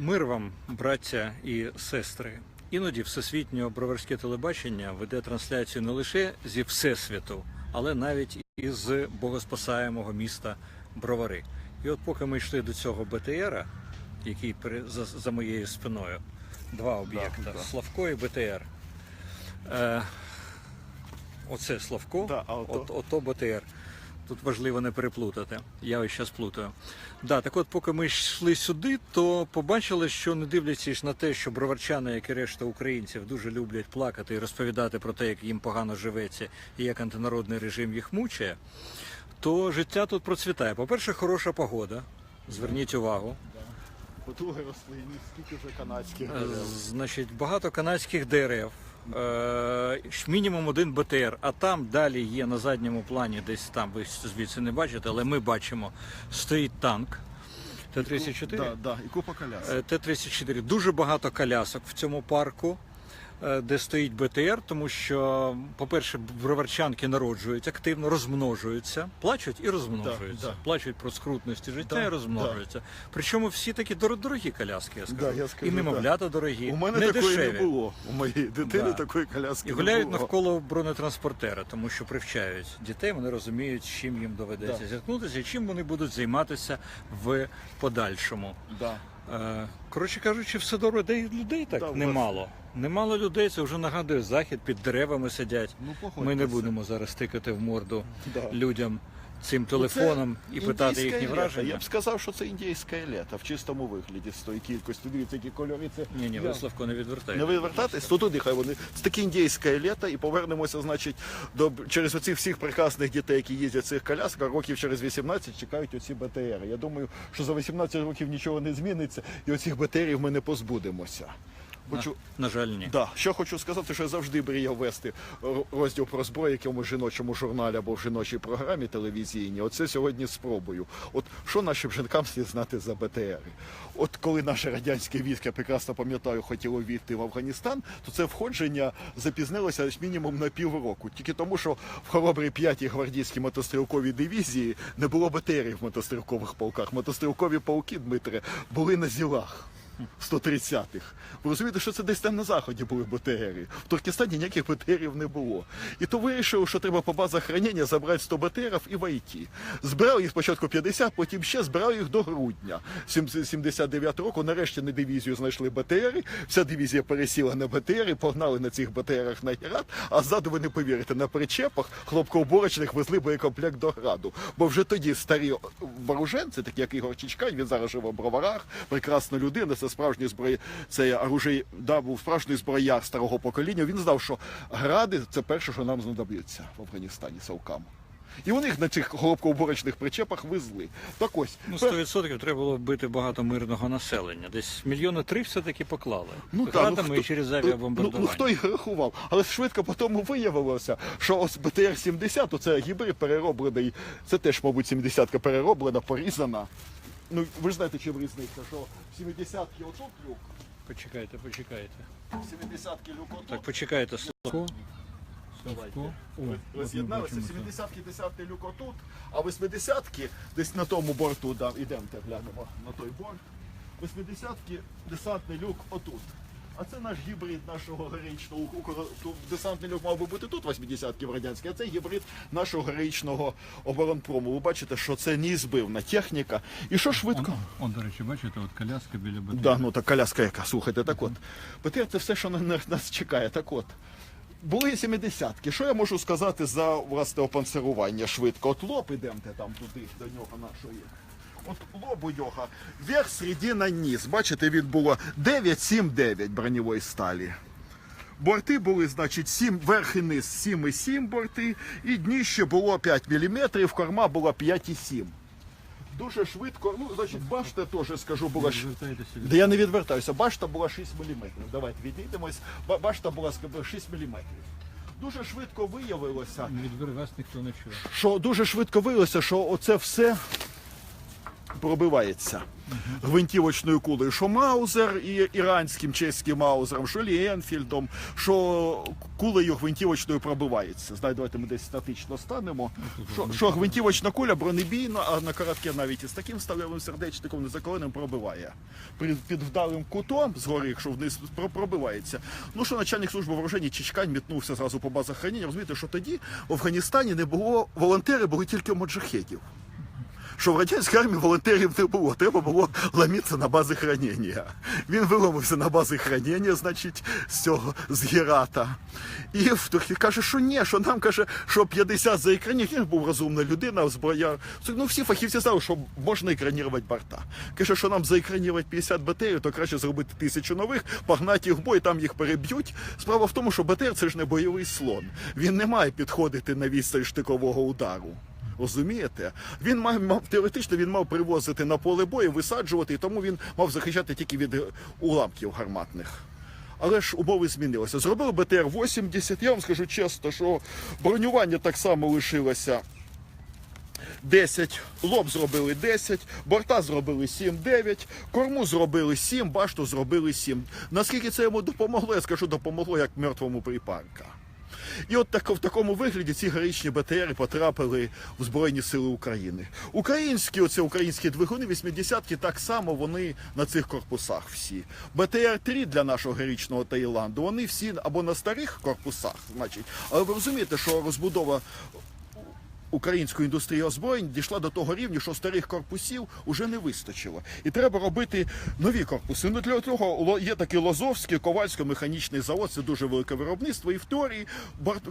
Мир вам, браття і сестри. Іноді всесвітнє броварське телебачення веде трансляцію не лише зі всесвіту, але навіть із богоспасаємого міста Бровари. І от поки ми йшли до цього БТРа, який за, за моєю спиною, два об'єкта да. Славко і БТР. Е, оце Славко, Да, а ото? от, ото БТР. Тут важливо не переплутати. Я ось зараз плутаю. Да, так от, поки ми йшли сюди, то побачили, що не дивлячись на те, що броварчани, як і решта українців, дуже люблять плакати і розповідати про те, як їм погано живеться і як антинародний режим їх мучає, то життя тут процвітає. По-перше, хороша погода. Зверніть увагу. Потуги рослини, скільки вже канадських Е, дерев. Значить, багато канадських дерев, мінімум один БТР, а там далі є на задньому плані, десь там ви звідси не бачите, але ми бачимо, стоїть танк Т-34. Да, да, і купа колясок. Е, Т-34. Дуже багато колясок в цьому парку, е, де стоїть БТР, тому що, по-перше, броварчанки народжують активно, розмножуються, плачуть і розмножуються. Да, да. Плачуть про скрутності життя Да, і розмножуються. Причому всі такі дорогі коляски, я скажу. Да, я скажу, і немовлята дорогі, У мене не такої дешеві. не було. У моєї дитини Да. такої коляски І не гуляють було. навколо бронетранспортера, тому що привчають дітей, вони розуміють, з чим їм доведеться Да. зіткнутися і чим вони будуть займатися в подальшому. Да. Е, Коротше кажучи, все добре, де людей так Да, немало. Немало людей, це вже нагадує захід, під деревами сидять. Ну. Ми не будемо зараз тикати в морду Да. людям цим телефоном Це і питати їхні літо. враження. Я б сказав, що це індійське літо в чистому вигляді з тої кількості. Дивіться, які кольори це. Ні, ні, Я- ви Славко не відвертайте. Не вивертатись, то туди хай вони. Це таке індійське літо і повернемося, значить, до через оцих всіх прекрасних дітей, які їздять в цих колясках, років через 18 чекають оці БТРи. Я думаю, що за 18 років нічого не зміниться, і оцих БТРів ми не позбудемося. Хочу, На жаль, ні. Да, що хочу сказати, що я завжди мріяв вести розділ про зброю якомусь жіночому журналі або в жіночій програмі телевізійній. Оце сьогодні спробую. От що нашим жінкам слід знати за БТРи? От коли наше радянське військо, я прекрасно пам'ятаю, хотіло війти в Афганістан, то це входження запізнилося мінімум на півроку. Тільки тому, що в хоробрій 5-й гвардійській мотострілковій дивізії не було БТРів в мотострілкових полках. Мотострілкові полки, Дмитре, були на зілах. 130-х. Ви розумієте, що це десь там на заході були БТРи. В Туркестані ніяких БТРів не було. І то вирішили, що треба по базах хранення забрати 100 БТРів і войти. Збирали їх спочатку 50, потім ще збирали їх до грудня 79 року. Нарешті на дивізію знайшли БТРи. Вся дивізія пересіла на БТРи, погнали на цих БТРах на Герат, а ззаду ви не повірите, на причепах хлопковборочних везли боєкомплект до граду. Бо вже тоді старі вооруженці, такі як Ігор Чичкань, він зараз живе в броварах, прекрасна людина, це справжній зброї, це оружий, да, був справжній зброяр старого покоління. Він знав, що гради це перше, що нам знадобиться в Афганістані совкам. І вони їх на цих голубковборочних причепах везли. Так ось, Ну, пер- 100% треба було вбити багато мирного населення. Десь мільйони три все-таки поклали. Ну, та, ну, і через авіабомбардування. Ну, ну, хто їх рахував? Але швидко по тому виявилося, що ось БТР-70, оце гібрид перероблений, це теж, мабуть, 70-ка перероблена, порізана. Ну, ви ж знаєте, чим різниця, що в 70-ки отут люк, Почекайте, почекайте. 70-ки люк отут. Так, почекайте, Славко. Давайте. О, Роз'єдналися, ми 70-ки, 10-ки люк отут, а 80-ки десь на тому борту, да, ідемте глянемо на той борт. 80-ки, десантний люк отут. А це наш гібрид нашого героїчного десантний люк мав би бути тут 80-ки в радянській, а це гібрид нашого героїчного оборонпрому. Ви бачите, що це неізбивна техніка. І що швидко? Он, он, до речі, бачите, от коляска біля БТР. Да, ну так коляска яка, слухайте, так от. БТР це все, що на, на нас чекає. Так от. Були 70-ки. Що я можу сказати за власне опанцирування швидко? От лоб ідемте там туди, до нього нашої. От лоб у нього, верх, середина, низ. Бачите, він було 9-7-9 броньової сталі. Борти були, значить, 7, верх і низ 7,7 борти, і дніще було 5 мм, корма була 5,7. Дуже швидко, ну, значить, башта теж скажу, була. Да я не відвертаюся. Башта була 6 мм. Давайте відійдемось. Ба- Башта була 6 мм. Дуже швидко виявилося, що дуже швидко виявилося, що оце все пробивається гвинтівочною кулею, що Маузер і іранським чеським Маузером, що Ліенфільдом, що кулею гвинтівочною пробивається. Знаєте, давайте ми десь статично станемо. Що, що гвинтівочна куля бронебійна, а на коротке навіть із таким сталевим сердечником незаконним пробиває. При, під вдалим кутом згори, якщо вниз про- пробивається. Ну що начальник служби вооруження Чичкань мітнувся зразу по базах хранення. Розумієте, що тоді в Афганістані не було волонтери, були тільки моджахедів що в радянській армії волонтерів не було, треба було ламітися на бази хранення. Він виламався на бази хранення, значить, з цього з Герата. І втохи каже, що ні, що нам каже, що 50 за екранів. Був розумна людина, зброя. Ну всі фахівці знали, що можна екранірувати борта. Каже, що нам заекранірувати 50 БТРів, то краще зробити тисячу нових, погнати їх в бой, там їх переб'ють. Справа в тому, що БТР це ж не бойовий слон. Він не має підходити на відстань штикового удару. Розумієте? Він мав, мав теоретично він мав привозити на поле бою, висаджувати, і тому він мав захищати тільки від е, уламків гарматних. Але ж умови змінилися. Зробили БТР-80. Я вам скажу чесно, що бронювання так само лишилося 10, лоб зробили 10, борта зробили 7-9, корму зробили 7, башту зробили 7. Наскільки це йому допомогло, я скажу, допомогло як мертвому припарка. І от так, в такому вигляді ці героїчні БТРи потрапили в Збройні Сили України. Українські, оце українські двигуни, 80-ті, так само вони на цих корпусах всі. БТР-3 для нашого героїчного Таїланду, вони всі або на старих корпусах, значить, але ви розумієте, що розбудова української індустрії озброєнь дійшла до того рівня, що старих корпусів уже не вистачило. І треба робити нові корпуси. Ну для того є такий Лозовський ковальсько-механічний завод, це дуже велике виробництво. І в теорії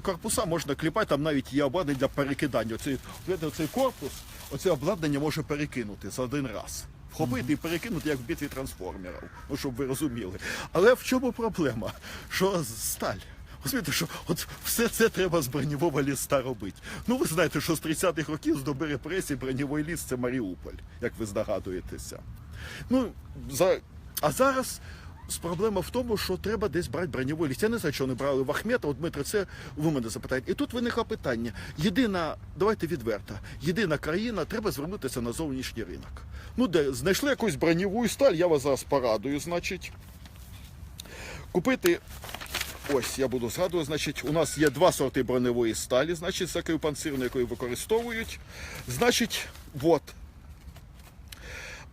корпуса можна кліпати, там навіть є обладнання для перекидання. Оцей, оцей корпус, оце обладнання може перекинути за один раз. Вхопити і перекинути, як в битві трансформерів, ну щоб ви розуміли. Але в чому проблема? Що сталь? Розумієте, що от все це треба з броньового ліста робити. Ну ви знаєте, що з 30-х років з доби репресій броньовий ліс це Маріуполь, як ви здогадуєтеся. Ну, за... А зараз проблема в тому, що треба десь брати броньовий ліс. Я не знаю, що вони брали в Ахмета, от Дмитро, це ви мене запитаєте. І тут виникла питання. Єдина, давайте відверто, єдина країна, треба звернутися на зовнішній ринок. Ну, де знайшли якусь броньову сталь, я вас зараз порадую, значить. Купити Ось я буду згадувати. Значить, у нас є два сорти броневої сталі, значить, закрив такою панцирною, якою використовують. Значить, от.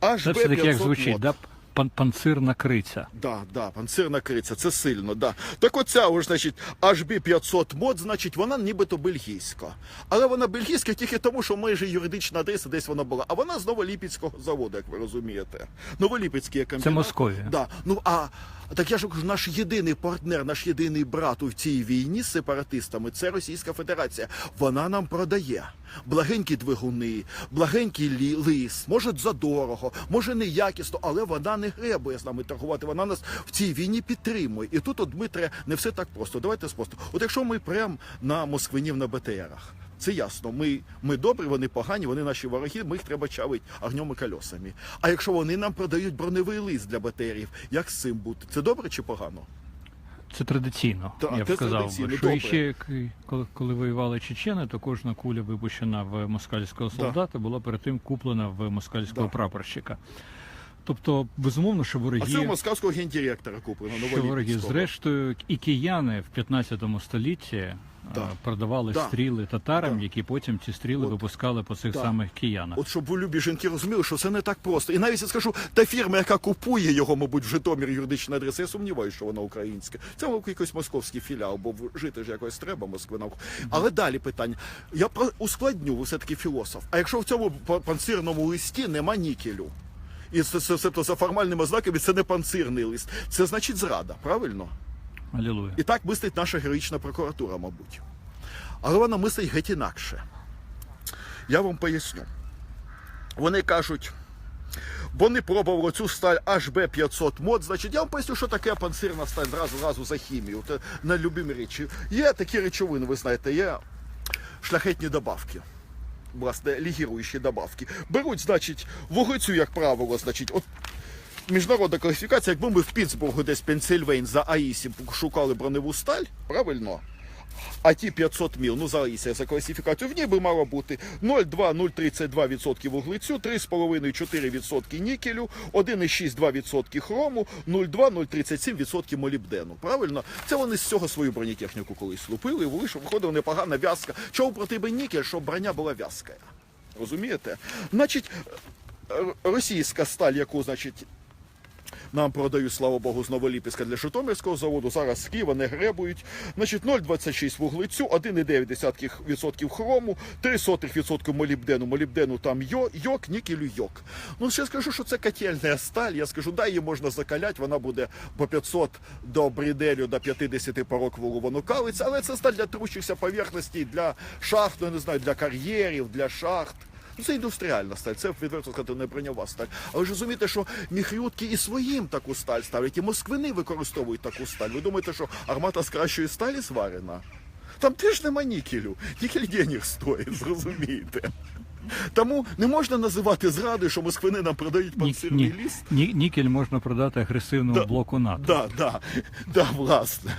Це все таки як звучить, да? Пан, панцирна криця. Да, да, панцирна криця, це сильно, да. Так оця, ось, значить, HB 500 мод, значить, вона нібито бельгійська. Але вона бельгійська тільки тому, що майже юридична адреса десь вона була. А вона з Новоліпецького заводу, як ви розумієте. Новоліпецький комбінат. Це Московія. Да. Ну, а так я ж кажу, наш єдиний партнер, наш єдиний брат у цій війні з сепаратистами це Російська Федерація. Вона нам продає благенькі двигуни, благенький лі- лис, може задорого, може неякісно, але вона не гребує з нами торгувати. Вона нас в цій війні підтримує. І тут, от, Дмитре, не все так просто. Давайте просто. От якщо ми прям на москвинів на БТРах. Це ясно. Ми, ми добрі, вони погані, вони наші вороги, ми їх треба чавити огнем і колесами. А якщо вони нам продають броневий лист для БТРів, як з цим бути? Це добре чи погано? Це традиційно, Так, я б це сказав. традиційно, що добре. іще, коли, коли воювали чечени, то кожна куля випущена в москальського Да. солдата була перед тим куплена в москальського Да. прапорщика. Тобто, безумовно, що А це у московського гендиректора куплено. що вороги, зрештою, і кияни в 15 столітті Да. е, продавали Да. стріли татарам, Да. які потім ці стріли От. випускали по цих Да. самих киянах. От щоб ви любі жінки розуміли, що це не так просто. І навіть я скажу, та фірма, яка купує його, мабуть, в Житомир юридична адреса, я сумніваюся, що вона українська. Це мабуть, якийсь московський філіал, бо в- жити ж якось треба Москвина. Але далі питання. Я про ускладню, ви все-таки філософ. А якщо в цьому па- панцирному листі нема нікелю? І це, це, це, за формальними ознаками це не панцирний лист. Це значить зрада, правильно? Алілуя. І так мислить наша героїчна прокуратура, мабуть. Але вона мислить геть інакше. Я вам поясню. Вони кажуть, вони пробували цю сталь HB 500 мод. Значить, я вам поясню, що таке панцирна сталь зразу, зразу за хімію. Це на любимі речі. Є такі речовини, ви знаєте, є шляхетні добавки. Власне, лігіруючі добавки. Беруть, значить, вуглецю, як правило, значить, от міжнародна класифікація, якби ми в Пітсбургу, десь Пенсильвейн за АІСі шукали броневу сталь, правильно? А ті 500 міл, ну зараз за класифікацію, в ній би мало бути 0,2-0,32% вуглецю, 3,5-4% нікелю, 1,6-2% хрому, 0,2-0,37% молібдену. Правильно? Це вони з цього свою бронетехніку колись лупили, і вийшов, виходила непогана в'язка. Чого потрібен нікель, щоб броня була в'язка? Розумієте? Значить, російська сталь, яку, значить, нам продають, слава Богу, з Новоліпецька для Житомирського заводу. Зараз з Києва не гребують. Значить, 0,26 вуглецю, 1,9% хрому, 0,03% молібдену. Молібдену там йо, йок, нікелю йок. Ну, ще скажу, що це котельна сталь. Я скажу, да, її можна закаляти, вона буде по 500 до бриделю, до 50 по роквелу воно калиться, але це сталь для трущихся поверхностей, для шахт, ну, не знаю, для кар'єрів, для шахт. Ну, це індустріальна сталь, це відверто сказати не броньова сталь. Але ж розумієте, що міхрютки і своїм таку сталь ставлять, і москвини використовують таку сталь. Ви думаєте, що армата з кращої сталі зварена? Там теж нема нікелю. Нікель денег стоїть, зрозумієте. Тому не можна називати зрадою, що москвини нам продають ні, ліс. ні, нікель можна продати агресивному Да. блоку НАТО. Да, да, да, власне.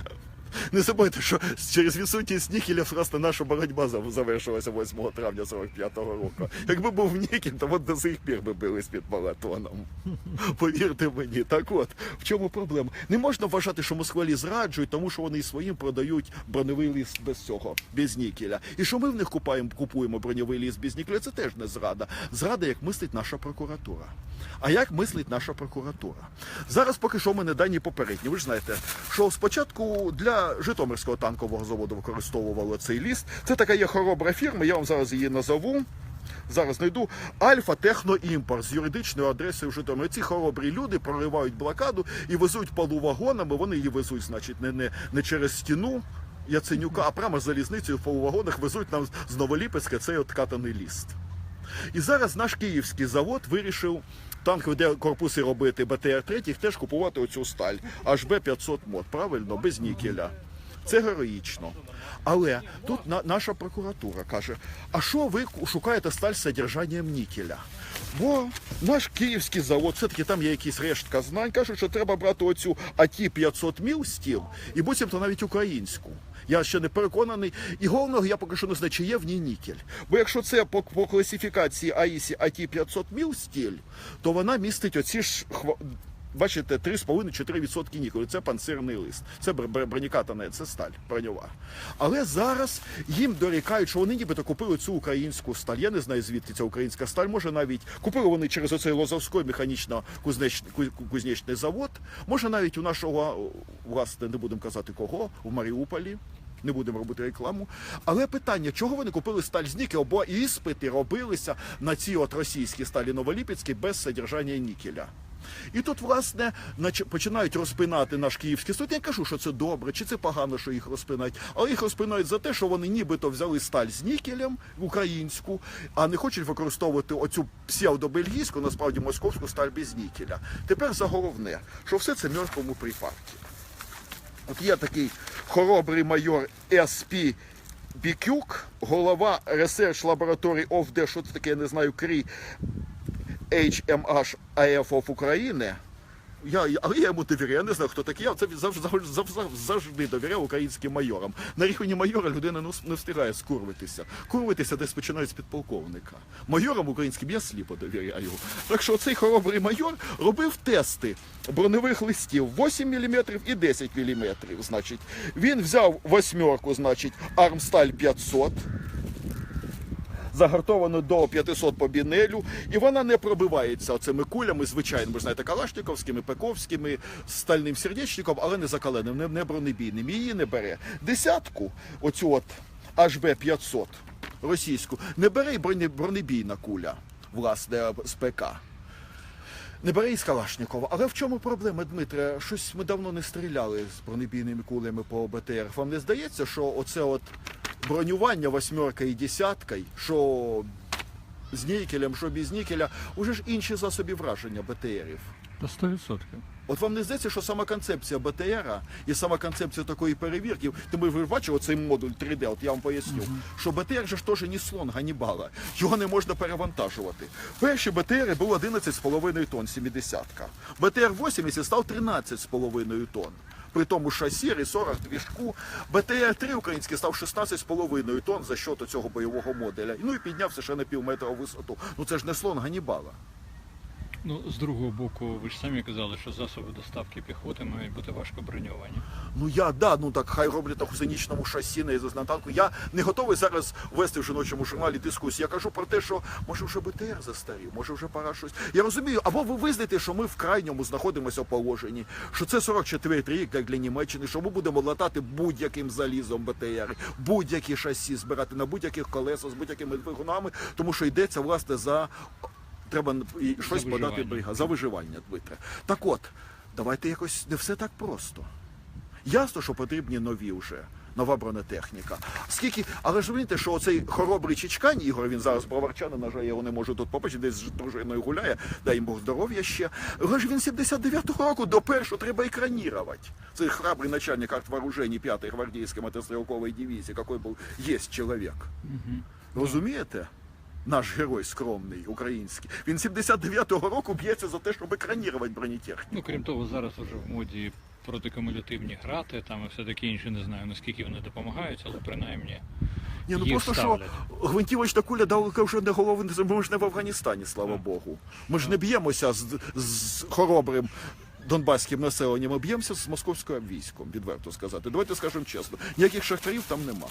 Не забудьте, що через відсутність нікеля власне наша боротьба завершилася 8 травня 45-го року. Якби був нікель, то от до сих пір би бились під маратоном. Повірте мені, так от в чому проблема? Не можна вважати, що москвалі зраджують, тому що вони своїм продають броньовий ліс без цього, без нікеля. І що ми в них купаємо, купуємо броньовий ліс без нікеля, це теж не зрада. Зрада, як мислить наша прокуратура. А як мислить наша прокуратура? Зараз поки що в мене дані попередні. Ви ж знаєте, що спочатку для Житомирського танкового заводу використовували цей ліст. Це така є хоробра фірма, я вам зараз її назову. Зараз знайду Альфа Техноімпорт з юридичною адресою в Житомирі. Ці хоробрі люди проривають блокаду і везуть полувагонами. Вони її везуть, значить, не, не, не через стіну. Яценюка, а прямо залізницею в полувагонах везуть нам з Новоліпецька цей от катаний ліст. І зараз наш київський завод вирішив танкові де корпуси робити БТР-3, теж купувати оцю сталь. HB 500 мод, правильно, без нікеля. Це героїчно. Але тут на, наша прокуратура каже: а що ви шукаєте сталь з содержанням нікеля? Бо наш київський завод, все-таки там є якісь рештка знань, кажуть, що треба брати оцю АТ 500 міл стіл і буцімто навіть українську. Я ще не переконаний. І головного я поки що не знаю, чи є в ній нікель. Бо якщо це по, по класифікації АІСі АТ 500 міл стіль, то вона містить оці ж хва- Бачите, 3,5-4% нікелю. Це панцирний лист. Це бр- бр- це сталь броньова. Але зараз їм дорікають, що вони нібито купили цю українську сталь. Я не знаю, звідки ця українська сталь. Може навіть купили вони через оцей Лозовський механічно-кузнечний кузнечний завод. Може навіть у нашого, власне, не будемо казати кого, в Маріуполі. Не будемо робити рекламу. Але питання, чого вони купили сталь з нікелю, бо іспити робилися на ці от російські сталі Новоліпецькі без содержання нікеля. І тут, власне, починають розпинати наш київський суд. Я кажу, що це добре, чи це погано, що їх розпинають, але їх розпинають за те, що вони нібито взяли сталь з нікелем українську, а не хочуть використовувати оцю псевдобельгійську, насправді московську сталь без нікеля. Тепер за головне, що все це мертвому припарті. От є такий хоробрий майор СП Бікюк, голова Laboratory of the, що це таке, я не знаю, КРІ HMH of України. Я, але я йому довіряю, я не знаю, хто такий. Я це завжди, завжди, завжди, довіряв українським майорам. На рівні майора людина не, не встигає скурвитися. Курвитися десь починають з підполковника. Майорам українським я сліпо довіряю. Так що цей хоробрий майор робив тести броневих листів 8 мм і 10 мм. Значить, він взяв восьмерку, значить, Армсталь 500 загартовано до 500 по бінелю, і вона не пробивається цими кулями, звичайно, ви знаєте, калашниковськими, пековськими, стальним сердечником, але не закаленим, не, не бронебійним. Її не бере. Десятку, оцю от HB 500 російську, не бере і бронебійна куля, власне, з ПК. Не бере із Калашникова. Але в чому проблема, Дмитре? Щось ми давно не стріляли з бронебійними кулями по БТР. Вам не здається, що оце от бронювання восьмерка і десятка, що з нікелем, що без нікеля, уже ж інші засоби враження БТРів. Та 100%. От вам не здається, що сама концепція БТРа і сама концепція такої перевірки, тому ви бачили цей модуль 3D, от я вам поясню, що БТР же ж теж не слон Ганнібала, його не можна перевантажувати. Перші БТРи були 11,5 тонн, 70-ка. БТР 80 став 13,5 тонн. При тому шасі, ресорах, двіжку. БТР-3 український став 16,5 тонн за щодо цього бойового моделя. Ну і піднявся ще на пів метра висоту. Ну це ж не слон Ганнібала. Ну, з другого боку, ви ж самі казали, що засоби доставки піхоти мають бути важко броньовані. Ну я да, ну так хай роблять на гусенічному шасі на танку. Я не готовий зараз вести в жіночому журналі дискусію. Я кажу про те, що може вже БТР застарів, може вже пора щось. Я розумію, або ви визнаєте, що ми в крайньому знаходимося в положенні, що це 44-й рік як для Німеччини, що ми будемо латати будь-яким залізом БТР, будь-які шасі збирати на будь-яких колесах з будь-якими двигунами, тому що йдеться власне за треба і щось подати виживання. за виживання Дмитре. Так от, давайте якось не все так просто. Ясно, що потрібні нові вже. Нова бронетехніка. Скільки, але ж розумієте, що оцей хоробрий Чичкань, Ігор, він зараз броварчанин, на жаль, я його не можу тут побачити, десь з дружиною гуляє, дай йому Бог здоров'я ще. Але ж він 79-го року до першого треба екранірувати. Це храбрий начальник артвооружений 5-ї гвардійської мотострілкової дивізії, який був є чоловік. Розумієте? Наш герой скромний, український. Він 79-го року б'ється за те, щоб екранірувати бронетехніку. Ну, крім того, зараз вже в моді протикумулятивні грати, там і все таке інше, не знаю, наскільки вони допомагають, але принаймні. Ні, ну їх просто ставлять. що гвинтівочна куля далеко вже не голови, ми ж не в Афганістані, слава Так. Богу. Ми ж не б'ємося з, з хоробрим донбаським населенням, ми б'ємося з московським військом, відверто сказати. Давайте скажемо чесно, ніяких шахтарів там нема.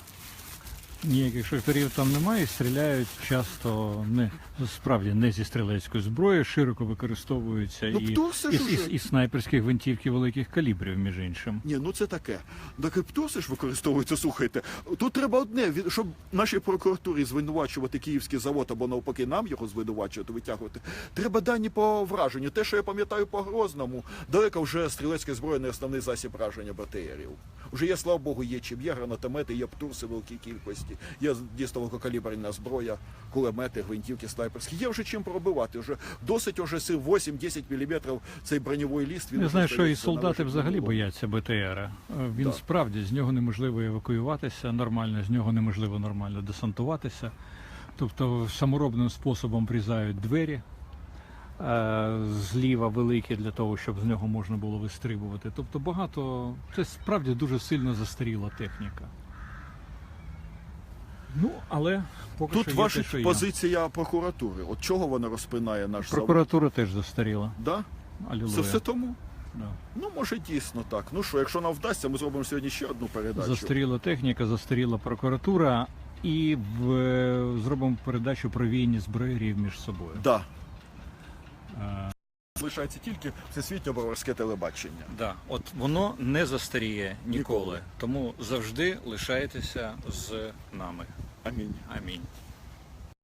Ніяких шахтарів там немає, і стріляють часто не справді не зі стрілецької зброї, широко використовуються Ну, і, птуси і, ж і, уже. і снайперські гвинтівки великих калібрів, між іншим. Ні, ну це таке. Так і птоси ж використовуються, слухайте. Тут треба одне, щоб нашій прокуратурі звинувачувати київський завод або навпаки нам його звинувачувати, витягувати. Треба дані по враженню. Те, що я пам'ятаю по Грозному, далеко вже стрілецька зброя не основний засіб враження БТРів. Уже є, слава Богу, є чим є гранатомети, є птурси великій кількості, є дійсно великокаліберна зброя, кулемети, гвинтівки, снайперські. Є вже чим пробивати. Вже досить уже сил 8-10 мм цей броньовий ліст. Він Я вже знаю, що і солдати взагалі бояться БТРа. Е, Він Да. справді з нього неможливо евакуюватися нормально, з нього неможливо нормально десантуватися. Тобто саморобним способом призають двері е, зліва великі для того, щоб з нього можна було вистрибувати. Тобто багато це справді дуже сильно застаріла техніка. Ну, але поки Тут що є ваша те, що є. позиція прокуратури. От чого вона розпинає наш завод? Прокуратура теж застаріла. Да? Алілуя. Це все тому? Да. Ну, може, дійсно так. Ну що, якщо нам вдасться, ми зробимо сьогодні ще одну передачу. Застаріла техніка, застаріла прокуратура, і в, е, зробимо передачу про війні зброярів між собою. Да. Е, Лишається тільки всесвітньо броварське телебачення. Да, от воно не застаріє ніколи. Ніколи. Тому завжди лишайтеся з нами. Амінь. Амінь.